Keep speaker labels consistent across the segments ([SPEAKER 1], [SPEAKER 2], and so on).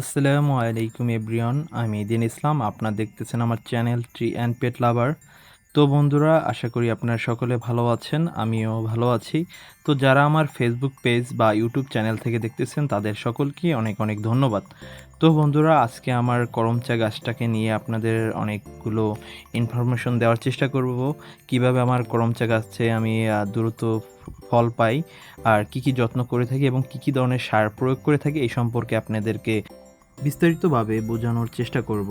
[SPEAKER 1] আসসালামু আলাইকুম এভরিওয়ান, আমি দিন ইসলাম, আপনারা দেখতেছেন আমার channel tree and pet lover তো বন্ধুরা, আশা করি আপনারা সকলে ভালো আছেন, আমিও ভালো আছি। তো যারা আমার ফেসবুক পেজ বা ইউটিউব চ্যানেল থেকে দেখতেছেন, তাদের সকলকে অনেক অনেক ধন্যবাদ। তো বন্ধুরা, আজকে আমার করমচা গাছটাকে নিয়ে আপনাদের অনেকগুলো ইনফরমেশন দেওয়ার চেষ্টা করব, কীভাবে আমার করমচা গাছে আমি দ্রুত ফল পাই, আর কি কি যত্ন করে থাকি এবং কি কি ধরনের সার প্রয়োগ করে থাকি, এই সম্পর্কে আপনাদেরকে বিস্তারিতভাবে বোঝানোর চেষ্টা করব।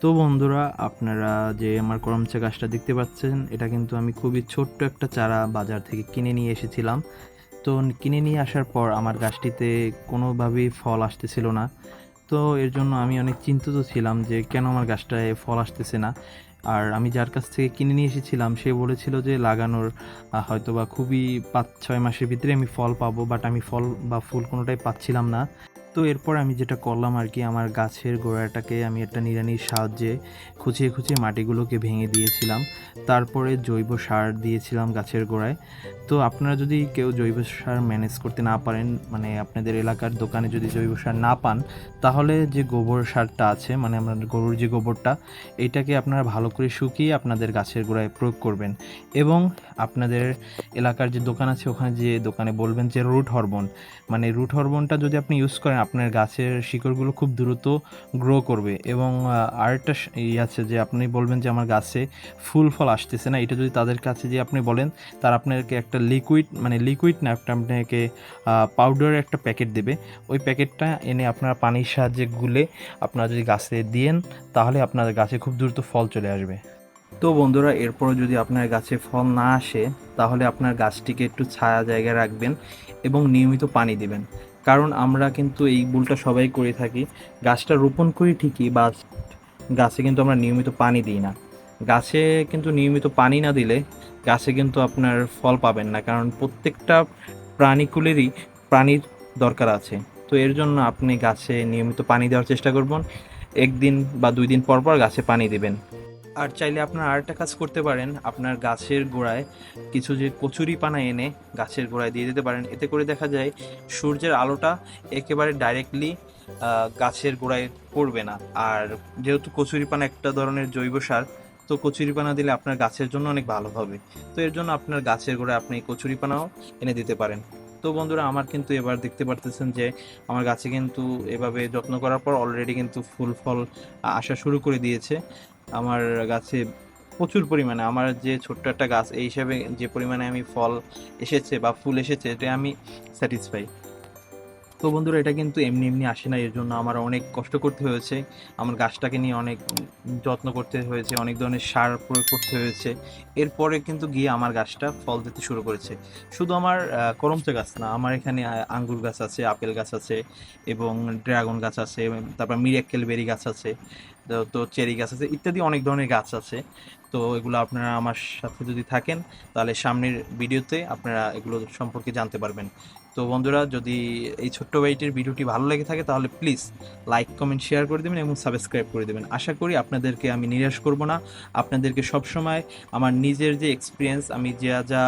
[SPEAKER 1] তো বন্ধুরা, আপনারা যে আমার করমচা গাছটা দেখতে পাচ্ছেন, এটা কিন্তু আমি খুবই ছোট্ট একটা চারা বাজার থেকে কিনে নিয়ে এসেছিলাম। তো কিনে নিয়ে আসার পর আমার গাছটিতে কোনোভাবেই ফল আসতেছিল না। তো এর জন্য আমি অনেক চিন্তিত ছিলাম যে কেন আমার গাছটায় ফল আসতেছে না। আর আমি যার কাছ থেকে কিনে নিয়ে এসেছিলাম, সে বলেছিল যে লাগানোর হয়তো বা খুবই পাঁচ ছয় মাসের ভিতরে আমি ফল পাবো, বাট আমি ফল বা ফুল কোনোটাই পাচ্ছিলাম না। তো এরপর আমি যেটা করলাম আর কি, আমার গাছের গোড়াটাকে আমি একটা নিড়ানির সাহায্যে খুঁচিয়ে খুঁচিয়ে মাটিগুলোকে ভেঙে দিয়েছিলাম। তারপরে জৈব সার দিয়েছিলাম গাছের গোড়ায়। তো আপনারা যদি কেউ জৈব সার ম্যানেজ করতে না পারেন মানে আপনাদের এলাকার দোকানে যদি জৈব সার না পান, তাহলে যে গোবর সারটা আছে মানে আমরা গরুর যে গোবরটা, এটাকে আপনারা ভালো করে শুকিয়ে আপনাদের গাছের গোড়ায় প্রয়োগ করবেন। এবং আপনাদের এলাকার যে দোকান আছে, ওখানে যে দোকানে বলবেন যে রুট হরমোন মানে রুট হরমোনটা যদি আপনি ইউজ করেন আপনার গাছের শিকড়গুলো খুব দ্রুত গ্রো করবে এবং আরেকটা ই আছে যে আপনি বলবেন যে আমার গাছে ফুল ফল আসতেছে না, এটা যদি তাদের কাছে যে আপনি বলেন, তার আপনাকে একটা লিকুইড মানে লিকুইড না, একটা আপনাকে পাউডারের একটা প্যাকেট দেবে। ওই প্যাকেটটা এনে আপনারা পানির সাহায্যে গুলে আপনারা যদি গাছে দিয়েন, তাহলে আপনার গাছে খুব দ্রুত ফল চলে আসবে। তো বন্ধুরা, এরপরও যদি আপনার গাছে ফল না আসে, তাহলে আপনার গাছটিকে একটু ছায়া জায়গায় রাখবেন এবং নিয়মিত পানি দিবেন। কারণ আমরা কিন্তু এই ভুলটা সবাই করে থাকি। গাছটা রোপণ করি ঠিকই বা গাছে কিন্তু আমরা নিয়মিত পানি দিই না। গাছে কিন্তু নিয়মিত পানি না দিলে গাছে কিন্তু আপনার ফল পাবেন না, কারণ প্রত্যেকটা প্রাণীকুলেরই প্রাণীর দরকার আছে। তো এর জন্য আপনি গাছে নিয়মিত পানি দেওয়ার চেষ্টা করবেন। একদিন বা দুই দিন পর পর গাছে পানি দিবেন। আর চাইলে আপনার আরেকটা কাজ করতে পারেন। আপনার গাছের গোড়ায় কিছু যে কচুরি পানা এনে গাছের গোড়ায় দিয়ে দিতে পারেন। এতে করে দেখা যায় সূর্যের আলোটা একেবারে ডাইরেক্টলি গাছের গোড়ায় পড়বে না। আর যেহেতু কচুরি পানা একটা ধরনের জৈব সার, তো কচুরি পানা দিলে আপনার গাছের জন্য অনেক ভালো হবে। তো এর জন্য আপনার গাছের গোড়ায় আপনি কচুরি পানাও এনে দিতে পারেন। তো বন্ধুরা, আমার কিন্তু এবার দেখতে পারতেছেন যে, আমার গাছে কিন্তু এভাবে যত্ন করার পর অলরেডি কিন্তু ফুল ফল আসা শুরু করে দিয়েছে। আমার গাছে প্রচুর পরিমাণে, আমার যে ছোট্ট একটা গাছ, এই হিসাবে যে পরিমাণে আমি ফল এসেছে বা ফুল এসেছে, এটা আমি স্যাটিসফাই তো বন্ধুরা, এটা কিন্তু এমনি এমনি আসে না এর জন্য আমার অনেক কষ্ট করতে হয়েছে। আমার গাছটাকে নিয়ে অনেক যত্ন করতে হয়েছে, অনেক ধরনের সার প্রয়োগ করতে হয়েছে। এরপরে কিন্তু গিয়ে আমার গাছটা ফল দিতে শুরু করেছে। শুধু আমার করমচা গাছ না, আমার এখানে আঙ্গুর গাছ আছে, আপেল গাছ আছে এবং ড্রাগন গাছ আছে, তারপর মিরাক্কেল বেরি গাছ আছে তো চেরি গাছ আছে, ইত্যাদি অনেক ধরনের গাছ আছে। তো এগুলো আপনারা আমার সাথে যদি থাকেন, তাহলে সামনের ভিডিওতে আপনারা এগুলো সম্পর্কে জানতে পারবেন। তো বন্ধুরা, যদি এই ছোট্ট বাইটির ভিডিওটি ভালো লেগে থাকে, তাহলে প্লিজ লাইক কমেন্ট শেয়ার করে দেবেন এবং সাবস্ক্রাইব করে দেবেন। আশা করি আপনাদেরকে আমি নিরাশ করব না। আপনাদেরকে সবসময় আমার নিজের যে এক্সপিরিয়েন্স আমি যা যা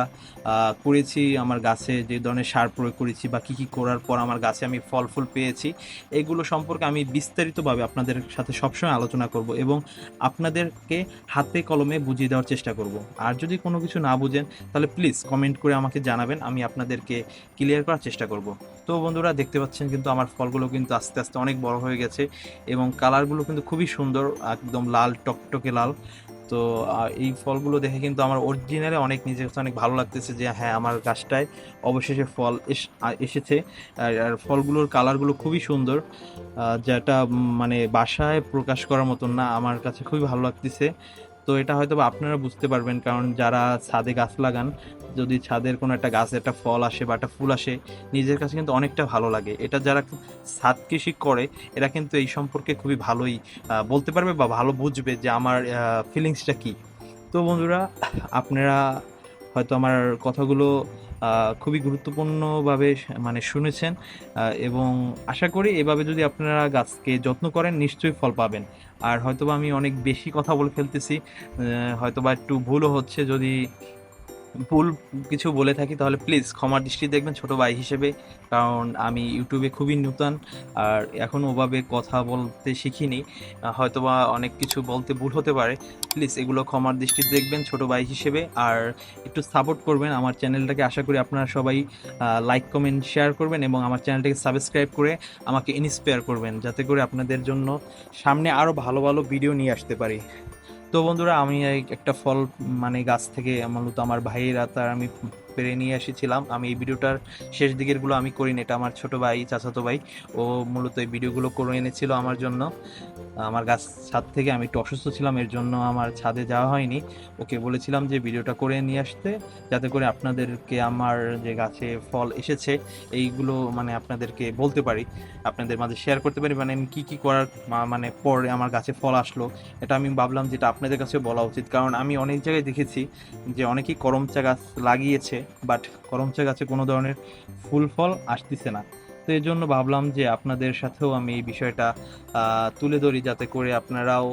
[SPEAKER 1] করেছি, আমার গাছে যে ধরনের সার প্রয়োগ করেছি বা কী কী করার পর আমার গাছে আমি ফল ফুল পেয়েছি, এগুলো সম্পর্কে আমি বিস্তারিতভাবে আপনাদের সাথে সবসময় আলোচনা করব এবং আপনাদেরকে হাতে কলমে বুঝিয়ে দেওয়ার চেষ্টা করব। আর যদি কোনো কিছু না বুঝেন, তাহলে প্লিজ কমেন্ট করে আমাকে জানাবেন, আমি আপনাদেরকে ক্লিয়ার করার চেষ্টা করব। তো বন্ধুরা দেখতে পাচ্ছেন কিন্তু আমার ফলগুলো কিন্তু আস্তে আস্তে অনেক বড় হয়ে গেছে এবং কালারগুলো কিন্তু খুবই সুন্দর, একদম লাল, টকটকে লাল। তো এই ফলগুলো দেখে কিন্তু আমার অরিজিনালি অনেক নিজের কাছে অনেক ভালো লাগতেছে যে হ্যাঁ আমার গাছটায় অবশেষে ফল এস- এসেছে। আর ফলগুলোর কালারগুলো খুবই সুন্দর। যেটা মানে বাসায় প্রকাশ করার মতন না, আমার কাছে খুবই ভালো লাগতেছে। তো এটা হয়তো আপনারা বুঝতে পারবেন, কারণ যারা ছাদে গাছ লাগান, যদি ছাদের কোনো একটা গাছ একটা ফল আসে বা একটা ফুল আসে, নিজের কাছে কিন্তু অনেকটা ভালো লাগে। এটা যারা ছাদ কৃষি করে, এরা কিন্তু এই সম্পর্কে খুবই ভালোই বলতে পারবে বা ভালো বুঝবে যে আমার ফিলিংসটা কি। তো বন্ধুরা, আপনারা হয়তো আমার কথাগুলো খুবই গুরুত্বপূর্ণভাবে মানে শুনেছেন এবং আশা করি এভাবে যদি আপনারা গাছকে যত্ন করেন, নিশ্চয়ই ফল পাবেন। আর হয়তোবা আমি অনেক বেশি কথা বলে ফেলতেছি হয়তোবা একটু ভুলও হচ্ছে যদি ভুল কিছু বলে থাকি, তাহলে প্লিজ ক্ষমার দৃষ্টি দেখবেন ছোট ভাই হিসেবে, কারণ আমি ইউটিউবে খুবই নূতন, আর এখন ওভাবে কথা বলতে শিখিনি, হয়তোবা অনেক কিছু বলতে ভুল হতে পারে প্লিজ এগুলো ক্ষমার দৃষ্টি দেখবেন ছোট ভাই হিসেবে, আর একটু সাপোর্ট করবেন আমার চ্যানেলটাকে, আশা করি আপনারা সবাই লাইক কমেন্ট শেয়ার করবেন এবং আমার চ্যানেলটাকে সাবস্ক্রাইব করে আমাকে ইন্সপায়ার করবেন, যাতে করে আপনাদের জন্য সামনে আরও ভালো ভালো ভিডিও নিয়ে আসতে পারি। তো বন্ধুরা, আমি একটা ফল মানে গাছ থেকে মূলত আমার ভাইয়েরা, তার আমি পেরে নিয়ে এসেছিলাম। আমি এই ভিডিওটার শেষ দিকেরগুলো আমি করিনি, এটা আমার ছোট ভাই, চাচাতো ভাই। ও মূলত এই ভিডিওগুলো করে এনেছিল আমার জন্য। আমার গাছ ছাদ থেকে আমি একটু অসুস্থ ছিলাম, এর জন্য আমার ছাদে যাওয়া হয়নি। ওকে বলেছিলাম যে ভিডিওটা করে নিয়ে আসতে, যাতে করে আপনাদেরকে আমার যে গাছে ফল এসেছে, এইগুলো মানে আপনাদেরকে বলতে পারি, আপনাদের মাঝে শেয়ার করতে পারি মানে আমি কী কী করার মানে পরে আমার গাছে ফল আসলো, এটা আমি ভাবলাম যেটা আপনাদের কাছে বলা উচিত। কারণ আমি অনেক জায়গায় দেখেছি যে অনেকেই করমচা গাছ লাগিয়েছে বাট করমচা গাছে কোনো ধরনের ফুল ফল আসতেছে না। তো এই জন্য ভাবলাম যে আপনাদের সাথেও আমি এই বিষয়টা তুলে ধরি যাতে করে আপনারাও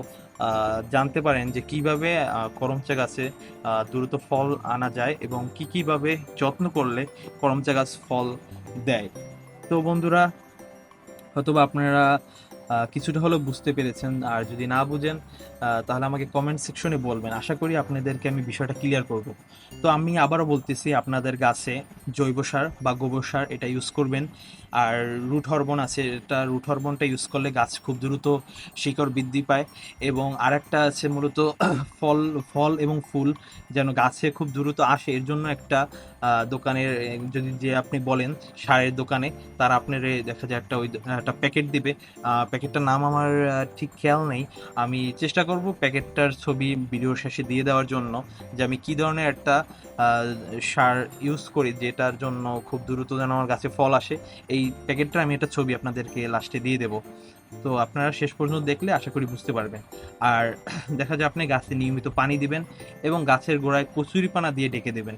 [SPEAKER 1] জানতে পারেন যে কীভাবে করমচা গাছে দ্রুত ফল আনা যায় এবং কি কীভাবে যত্ন করলে করমচা গাছ ফল দেয়। তো বন্ধুরা, হয়তোবা আপনারা কিছুটা হলেও বুঝতে পেরেছেন। আর যদি না বুঝেন তাহলে আমাকে কমেন্ট সেকশনে বলবেন। আশা করি আপনাদেরকে আমি বিষয়টা ক্লিয়ার করব। তো আমি আবারও বলতেছি, আপনাদের গাছে জৈব সার বা গোবর সার এটা ইউজ করবেন। আর রুট হরমোন আছে, এটা রুট হরমোনটা ইউজ করলে গাছ খুব দ্রুত শিকড় বৃদ্ধি পায়। এবং আরেকটা আছে মূলত ফল ফল এবং ফুল যেন গাছে খুব দ্রুত আসে। এর জন্য একটা দোকানের যদি যে আপনি বলেন সারের দোকানে, তারা আপনার দেখা যায় একটা ওই একটা প্যাকেট দিবে। প্যাকেটটার নাম আমার ঠিক খেয়াল নেই। আমি চেষ্টা করব প্যাকেটটার ছবি ভিডিওর শেষে দিয়ে দেওয়ার জন্য যে আমি কী ধরনের একটা সার ইউজ করি যেটার জন্য খুব দ্রুত যেন আমার গাছে ফল আসে। এই প্যাকেটটা আমি একটা ছবি আপনাদেরকে লাস্টে দিয়ে দেবো। তো আপনারা শেষ পর্যন্ত দেখলে আশা করি বুঝতে পারবেন। আর দেখা যায় আপনি গাছে নিয়মিত পানি দিবেন এবং গাছের গোড়ায় কচুরিপানা দিয়ে ডেকে দেবেন।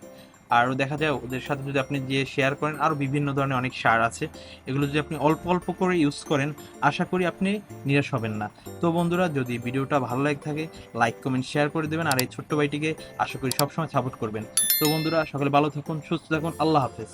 [SPEAKER 1] আরও দেখা যায় ওদের সাথে যদি আপনি যে শেয়ার করেন, আরও বিভিন্ন ধরনের অনেক সার আছে। এগুলো যদি আপনি অল্প অল্প করে ইউজ করেন, আশা করি আপনি নিরাশ হবেন না। তো বন্ধুরা, যদি ভিডিওটা ভালো লাগে থাকে লাইক কমেন্ট শেয়ার করে দেবেন আর এই ছোট্ট ভাইটিকে আশা করি সবসময় সাপোর্ট করবেন। তো বন্ধুরা, সকলে ভালো থাকুন, সুস্থ থাকুন, আল্লাহ হাফেজ।